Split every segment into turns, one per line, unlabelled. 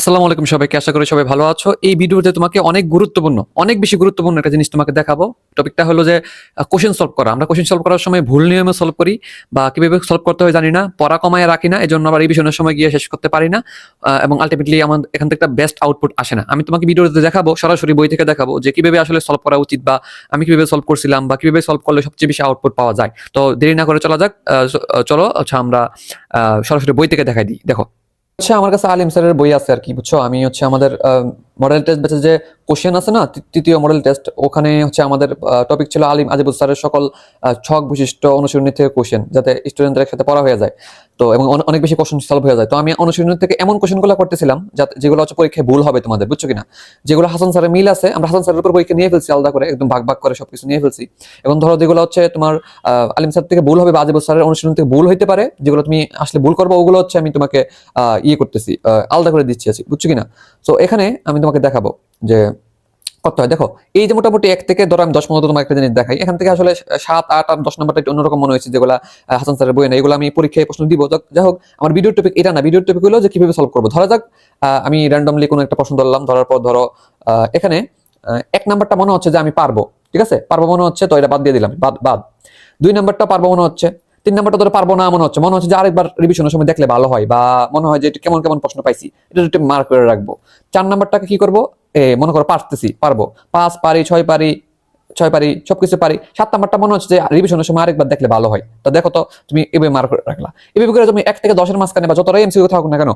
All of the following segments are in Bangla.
আসসালামু আলাইকুম সবাইকে, আশা করি সবাই ভালো আছো। এই ভিডিওতে তোমাকে অনেক গুরুত্বপূর্ণ, অনেক বেশি গুরুত্বপূর্ণ একটা জিনিস তোমাকে দেখাবো। টপিকটা হলো যে কোশ্চেন সলভ করা। আমরা কোশ্চেন সলভ করার সময় ভুল নিয়মে সলভ করি বা কীভাবে সলভ করতে হয় জানি না, পড়া কমায় রাখি না এই জন্য আবার রিভিশনের সময় গিয়ে শেষ করতে পারি না এবং আলটিমেটলি আমার এখান থেকে একটা বেস্ট আউটপুট আসে না। আমি তোমাকে ভিডিওতে দেখাবো, সরাসরি বই থেকে দেখাবো যে কীভাবে আসলে সলভ করা উচিত বা আমি কীভাবে সলভ করছিলাম বা কীভাবে সলভ করলে সবচেয়ে বেশি আউটপুট পাওয়া যায়। তো দেরি না করে চলা যাক চলো আচ্ছা আমরা সরাসরি বই থেকে দেখাই দিই। দেখো হচ্ছে আমার কাছে আলিম স্যারের বই আছে আর কি বুঝছ? আমি হচ্ছে আমাদের মডেল টেস্ট ব্যাচে যে কোশ্চেন আছে না তৃতীয় মডেল টেস্ট ওখানে হচ্ছে আমাদের টপিক ছিল আলিম আজিবুল স্যারের সকল ছক বিশিষ্ট অনুশীলনী থেকে কোশ্চেন যাতে স্টুডেন্টদের একসাথে পড়া হয়ে যায়। তো, এবং অনেক বেশি কোশ্চেন সলভ হয়ে যায়। তো আমি অনুশীলনী থেকে এমন কোশ্চেনগুলো করতেছিলাম, যাতে, যেগুলো হচ্ছে পরীক্ষায় ভুল হবে তোমাদের, বুঝছ কিনা? যেগুলো হাসান স্যারের মিল আছে, আমরা হাসান স্যারের উপর পরীক্ষা নিয়ে ফেলছি, আলাদা করে, একদম ভাগ ভাগ করে সবকিছু নিয়ে ফেলছি। এবং ধরো যেগুলো হচ্ছে তোমার আলিম স্যার থেকে ভুল হবে বা আজিবুল স্যারের অনুশীলন থেকে ভুল হইতে পারে, যেগুলো তুমি আসলে ভুল করব, ওগুলো হচ্ছে আমি তোমাকে ইয়ে করতেছি আলাদা করে দিচ্ছি আছি, বুঝছ কিনা? তো এখানে আমি তোমাকে দেখাবো যে কত হয়। দেখো, এই যে মোটামুটি এক থেকে ধরো আমি দশ পনেরো তোমাকে একটা জিনিস দেখাই। এখান থেকে আসলে সাত, আট আর দশ নম্বরটা একটু অন্যরকম মনে হয়েছে যেগুলো হাসান স্যারের বই না এগুলো আমি পরীক্ষায় প্রশ্ন দিব। যাই হোক, আমার ভিডিও টপিক এটা না। ভিডিও টপিক হলো যে কীভাবে সলভ করব। ধরা যাক আমি র্যান্ডমলি কোনো একটা প্রশ্ন ধরলাম। ধরার পর ধরো এখানে এক নাম্বারটা মনে হচ্ছে যে আমি পারব। ঠিক আছে? পারব মনে হচ্ছে, তো এটা বাদ দিয়ে দিলাম। বাদ বাদ। দুই নাম্বারটা পারব মনে হচ্ছে। তিন নাম্বারটা ধরে পারব না, মনে হচ্ছে। মনে হচ্ছে যে আরেকবার রিভিশনের সময় দেখলে ভালো হয়, বা মনে হয় যে এটা কেমন কেমন প্রশ্ন পাইছি, এটা একটু মার্ক করে রাখব। চার নাম্বারটাকে কি করব? এ, মনে করো পারতেছি, পারব। পাঁচ পারি, ছয় পারি ছয় পারি, সবকিছু পারি। সাত নাম্বারটা মনে হচ্ছে যে রিভিশনের সময় আরেকবার দেখলে ভালো হয়। তো দেখো তো, তুমি এভাবে মার্ক করে রাখলা। এভাবে করে তুমি এক থেকে দশের মাঝখানে, বা যতটাই এমসিকিউ থাকুক না কেন,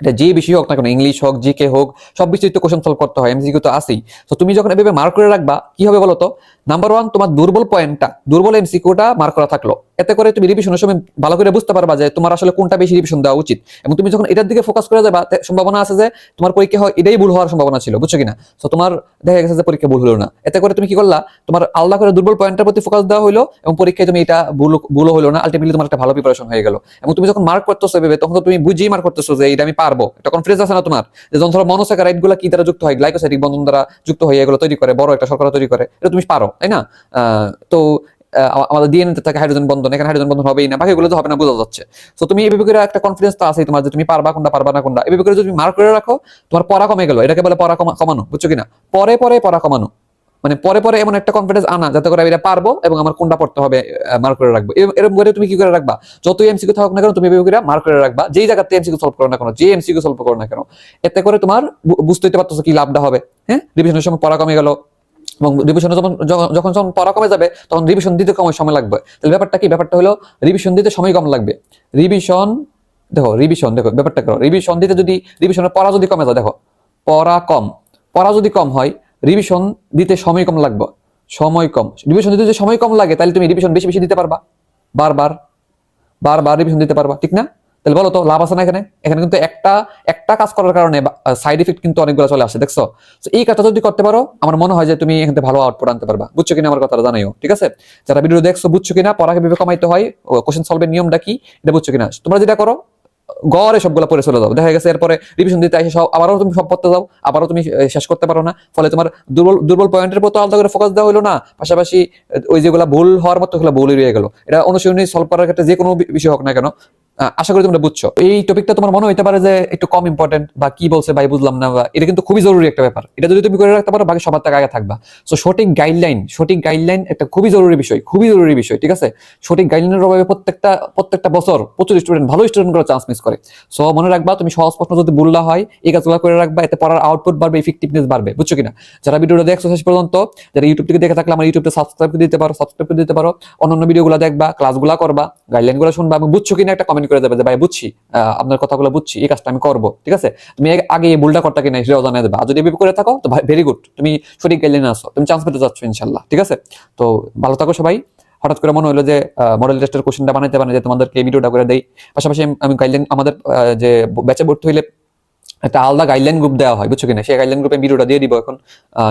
এটা যে বিষয় হোক না কেন ইংলিশ হোক জিকে হোক, সব বিষয়ে তো কোশ্চেন সলভ করতে হয় এমসিকিউ তো আসেই তো তুমি যখন এভাবে মার্ক করে রাখবা, কি হবে বলো তো? নাম্বার ওয়ান তোমার দুর্বল পয়েন্টটা দুর্বল এমসিকিউটা মার্ক করা থাকল। এতে করে তুমি রিভিশনের সময় ভালো করে বুঝতে পারবা যে তোমার আসলে কোনটা বেশি রিভিশন দেওয়া উচিত। এবং তুমি যখন এটার দিকে ফোকাস করে যাবা সম্ভাবনা আছে যে তোমার পরীক্ষা হয়, এটাই ভুল হওয়ার সম্ভাবনা ছিল, বুঝছ কিনা? তো তোমার দেখা গেছে যে পরীক্ষা ভুল হলো না। এতে করে তুমি কি করলা, তোমার আলাদা করে দুর্বল পয়েন্টের প্রতি ফোকাস দেওয়া হলো এবং পরীক্ষায় তুমি এটা ভুল ভুল হলো না আলটিমেটলি তোমার একটা ভালো প্রিপারেশন হয়ে গেল। এবং তুমি যখন মার্ক করতেছো ভেবে তখন তো তুমি বুঝেই মার্ক করতেছো যে এটা আমি পারব। এটা কনফিডেন্স আছে না তোমার? যে যখন ধরো মনোসাকারাইডগুলা কি দ্বারা যুক্ত হয় গ্লাইকোসাইডিক বন্ধন দ্বারা যুক্ত হয়ে এগুলো তৈরি করে, বড় একটা শর্করা তৈরি করে, এটা তুমি পারো। তাই না? তো আমাদের থাকে হাইড্রোজেন বন্ধন, এখানে হাইড্রোজেন বন্ধন হবেই না, বাকিগুলো তো হবে না, বোঝা যাচ্ছে। তো তুমি এভাবে করে একটা কনফিডেন্স তো আছেই তোমার যে তুমি পারবা কোনটা, পারবা না কোনটা। এভাবে করে যদি মার্ক করে রাখো, তোমার পড়া কমে গেল, এটাকে বলে পড়া কমানো, বুঝছ কিনা? পরে পরে পড়া কমানো। মানে পরে পরে এমন একটা কনফিডেন্স আনা, যাতে করে আমি এটা পারব এবং আমার কোনটা পড়তে হবে মার্ক করে রাখব। এরকম করে তুমি কি করে রাখবা? যতই এমসিকিউ থাকুক না কেন, তুমি এভাবে করে মার্ক করে রাখবা। যেই জায়গাতে এমসিকিউ সলভ করো না কেন যে এমসিকিউ সলভ করো না কেন, এতে করে তোমার বুঝতে পারতেছো কি লাভটা হবে হ্যাঁ? রিভিশনের সময় পড়া কমে গেল এবং রিভিশনে যখন যখন যখন পড়া কমে যাবে, তখন রিভিশন দিতে কম সময় লাগবে। তাহলে ব্যাপারটা কি? ব্যাপারটা হলো রিভিশন দিতে সময় কম লাগবে। রিভিশন দেখো রিভিশন দেখো, ব্যাপারটা করো। রিভিশন দিতে যদি রিভিশনের পড়া যদি কমে যায়, দেখো, পড়া কম। পড়া যদি কম হয় রিভিশন দিতে সময় কম লাগবে। সময় কম। রিভিশন দিতে যদি সময় কম লাগে, তাহলে তুমি রিভিশন বেশি বেশি দিতে পারবা। বারবার। বারবার রিভিশন দিতে পারবা। ঠিক না? তাহলে বলো তো, লাভ আছে না এখানে? এখানে কিন্তু একটা একটা কাজ করার কারণে সাইড ইফেক্ট কিন্তু অনেকগুলো চলে আসে, দেখছ? তো এই কাজটা যদি করতে পারো, আমার মনে হয় যে তুমি এখান থেকে ভালো আউটপুট আনতে পারবা। বুঝছ কিনা আমার কথাটা জানাইও, ঠিক আছে? যারা ভিডিও দেখছ, বুঝছ কিনা? পড়া কীভাবে কমাইতে হয় কোশ্চেন সলভের নিয়মটা কি? এটা বুঝছ কিনা? তোমরা যেটা করো, গড়ে সবগুলো পড়ে চলে যাও। দেখা গেছে এরপরে রিভিশন দিতে এসে সব আবারও তুমি সব পড়তে যাও, আবারও তুমি শেষ করতে পারো না। ফলে তোমার দুর্বল দুর্বল পয়েন্টের প্রতি আলাদা করে ফোকাস দেওয়া হলো না। পাশাপাশি ওই যেগুলো ভুল হওয়ার মতো সেগুলো ভুলই রয়ে গেল। এটা অনুশীলনী সলভ করার ক্ষেত্রে যে কোনো বিষয় হোক না কেন আশা করি তোমরা বুঝছ। এই টপিকটা তোমার মনে হইতে পারে যে একটু কম ইম্পর্টেন্ট বা কি বলছে ভাই বুঝলাম না বা এটা কিন্তু খুবই জরুরি একটা ব্যাপার। এটা যদি তুমি করে রাখতে পারো, বাকি সবার থেকে আগে থাকবা। সো সঠিক গাইডলাইন সঠিক গাইডলাইন একটা খুবই জরুরি বিষয়, খুবই জরুরি বিষয়, ঠিক আছে? সঠিক গাইডলাইনের অভাবে প্রত্যেকটা প্রত্যেকটা বছর প্রচুর স্টুডেন্ট ভালো স্টুডেন্ট করে চান্স মিস করে। সো মনে রাখবা, তুমি সহজ প্রশ্ন যদি বললা হয়, এই কাজগুলো করে রাখবা, এতে পড়ার আউটপুট বাড়বে ইফেক্টিভনেস বাড়বে, বুঝছ কিনা? যারা ভিডিওটা দেখছ শেষ পর্যন্ত, যারা ইউটিউব থেকে দেখে থাকলে আমার ইউটিউবটা সাবস্ক্রাইব করে দিতে পারো সাবস্ক্রাইব করে দিতে পারো। অন্যান্য ভিডিওগুলো দেখবা ক্লাসগুলো করবা গাইডলাইনগুলো শুনবা এবং বুঝছ কিনা একটা কমেন্ট করে দেবে যে, ভাই, বুঝছি আপনার কথাগুলো বুঝছি, এই কাজটা আমি করব, ঠিক আছে? তুমি আগে এই ভুলটা করতে কিনা সেটাও জানিয়ে দেবে। আর যদি এভাবে করে থাকো, তো ভেরি গুড তুমি সঠিক গাইডলাইনে আসো তুমি চান্স পেতে যাচ্ছ, ইনশাল্লাহ, ঠিক আছে? তো ভালো থাকো সবাই। হঠাৎ করে মনে হলো যে মডেল টেস্টের কোশ্চেনটা বানাইতে যে তোমাদেরকে এই ভিডিওটা করে দেয় পাশাপাশি আমি- আমি গাইডলাইন আমাদের যে ব্যাচে ভর্তি হইলে একটা আলাদা গাইডলাইন গ্রুপ দেওয়া হয়, বুঝছ কিনা সেই গাইডলাইন গ্রুপে ভিডিওটা দিয়ে দিব এখন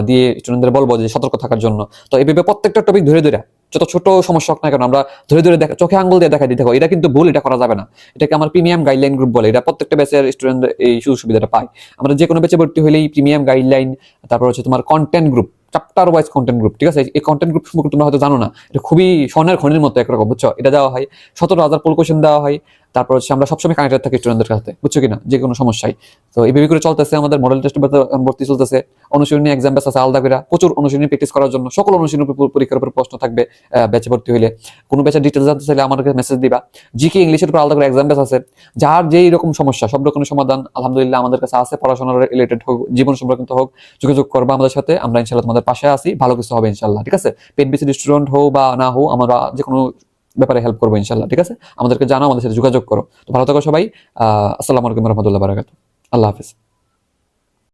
দিয়ে স্টুডেন্টদের বলব যে সতর্ক থাকার জন্য। তো এইভাবে প্রত্যেকটা টপিক ধরে ধরে, যত ছোট সমস্যা হোক না কেন, আমরা ধরে ধরে দেখা, চোখে আঙ্গুল দিয়ে দেখা দিতে দেখো, এটা কিন্তু ভুল, এটা করা যাবে না। এটাকে আমার প্রিমিয়াম গাইডলাইন গ্রুপ বলে। এটা প্রত্যেকটা ব্যাচের স্টুডেন্ট এই সুযোগ সুবিধাটা পায়। আমরা যে কোনো ব্যাচে ভর্তি হলেই প্রিমিয়াম গাইডলাইন তারপর হচ্ছে তোমার content group chapter wise content group ঠিক আছে? এই কন্টেন্ট গ্রুপ সম্পর্কে তোমরা হয়তো জানো না। এটা খুবই স্বর্ণের খনির মতো একরকম, বুঝছ? এটা দেওয়া হয়, সতেরো হাজার পোল কোশ্চেন দেওয়া হয়, তারপর হচ্ছে আমরা সবসময় কানেক্টেড থাকি স্টুডেন্টদের সাথে বুঝছ কিনা? যে কোনো সমস্যায়। তো এইভাবে করে চলতেছে, আমাদের মডেল টেস্ট ভর্তি চলতেছে। অনুশীলনী এক্সাম বেস আছে, আলাদা করে। প্রচুর অনুশীলনী প্র্যাকটিস করার জন্য, সকল অনুশীলনী পরীক্ষার উপর প্রশ্ন থাকবে ব্যাচে ভর্তি হইলে। কোনো ব্যাচের ডিটেলস জানতে চাইলে আমাদেরকে মেসেজ দিবা। জিকে ইংলিশের উপর আলাদা করে এক্সাম বেস আছে। যার যেই রকম সমস্যা, সব রকমের সমাধান, আলহামদুলিল্লাহ, আমাদের কাছে আছে, পড়াশোনার রিলেটেড হোক, জীবন সম্পর্কিত হোক, যোগাযোগ করবা আমাদের সাথে। আমরা ইনশাল্লাহ তোমাদের পাশে আছি, ভালো কিছু হবে ইনশাল্লাহ, ঠিক আছে? পেট বেসিড স্টুডেন্ট হোক বা না হোক আমরা যে কোনো ব্যাপারে হেল্প করব ইনশাল্লাহ, ঠিক আছে? আমাদেরকে জানাও, আমাদের সাথে যোগাযোগ করো। তো ভালো থাকো সবাই আসসালামু আলাইকুম রহমতুল্লাহ বারাকাত আল্লাহ হাফিজ।